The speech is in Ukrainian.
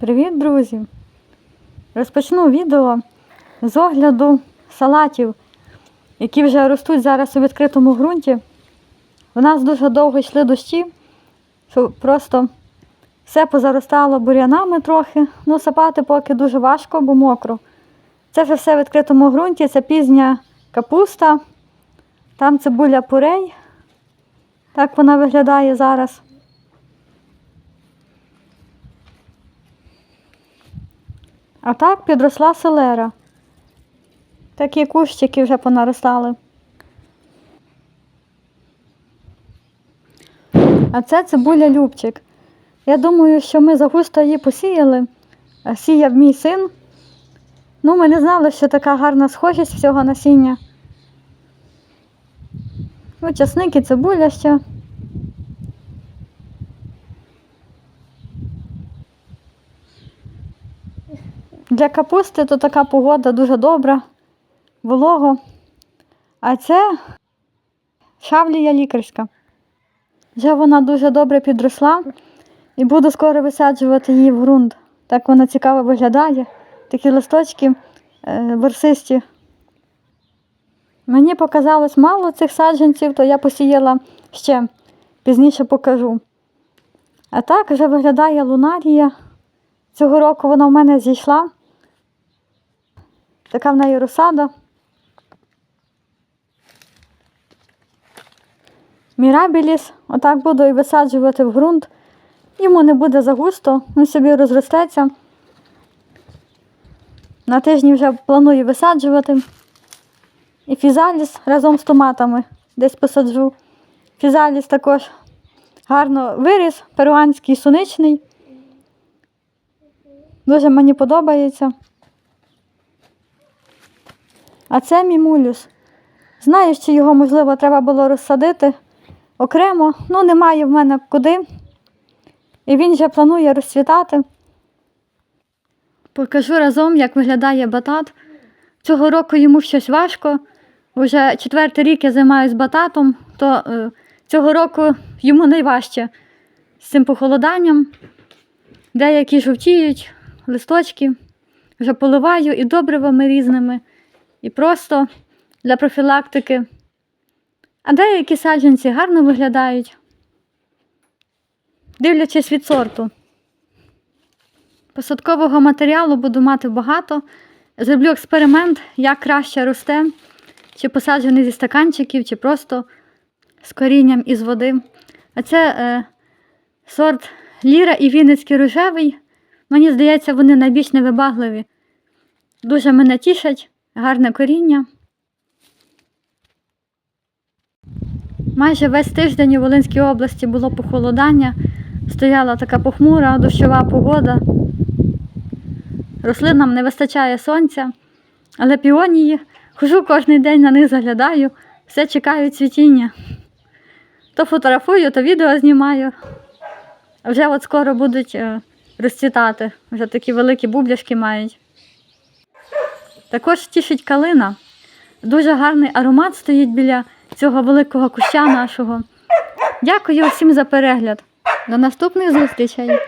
Привіт, друзі! Розпочну відео з огляду салатів, які вже ростуть зараз у відкритому ґрунті. У нас дуже довго йшли дощі, що просто все позаростало бур'янами трохи. Ну, сапати поки дуже важко, бо мокро. Це вже все в відкритому ґрунті, це пізня капуста, там цибуля пурей. Так вона виглядає зараз. А так підросла селера. Такі кущики вже понаростали. А це цибуля Любчик. Я думаю, що ми загусто її посіяли. Сіяв мій син. Ну, ми не знали, що така гарна схожість всього насіння. Ну, часник і цибуля ще. Для капусти то така погода дуже добра, волого. А це шавлія лікарська. Вже вона дуже добре підросла і буду скоро висаджувати її в ґрунт. Так вона цікаво виглядає. Такі листочки е, ворсисті. Мені показалось мало цих саджанців, то я посіяла ще, пізніше покажу. А так вже виглядає лунарія. Цього року вона в мене зійшла. Така в неї розсада. Мірабіліс, отак буду і висаджувати в ґрунт. Йому не буде загусто, він собі розростеться. На тижні вже планую висаджувати. І фізаліс разом з томатами десь посаджу. Фізаліс також гарно виріс, перуанський суничний. Дуже мені подобається. А це мімулюс. Знаю, що його, можливо, треба було розсадити окремо, ну немає в мене куди. І він вже планує розцвітати. Покажу разом, як виглядає батат. Цього року йому щось важко. Уже четвертий рік я займаюся бататом, то е, цього року йому найважче з цим похолоданням. Деякі жовтіють, листочки. Вже поливаю і добривами різними, і просто для профілактики. А деякі саджанці гарно виглядають, дивлячись від сорту. Посадкового матеріалу буду мати багато. Зроблю експеримент, як краще росте, чи посаджений зі стаканчиків, чи просто з корінням із води. А це е, сорт Ліра і Вінницький рожевий. Мені здається, вони найбільш невибагливі. Дуже мене тішать, гарне коріння. Майже весь тиждень у Волинській області було похолодання, стояла така похмура, дощова погода. Рослинам не вистачає сонця, але піонії, хожу кожен день на них заглядаю, все чекаю цвітіння. То фотографую, то відео знімаю. Вже от скоро будуть е, розцвітати, вже такі великі бубляшки мають. Також тішить калина. Дуже гарний аромат стоїть біля цього великого куща нашого. Дякую всім за перегляд. До наступних зустрічей!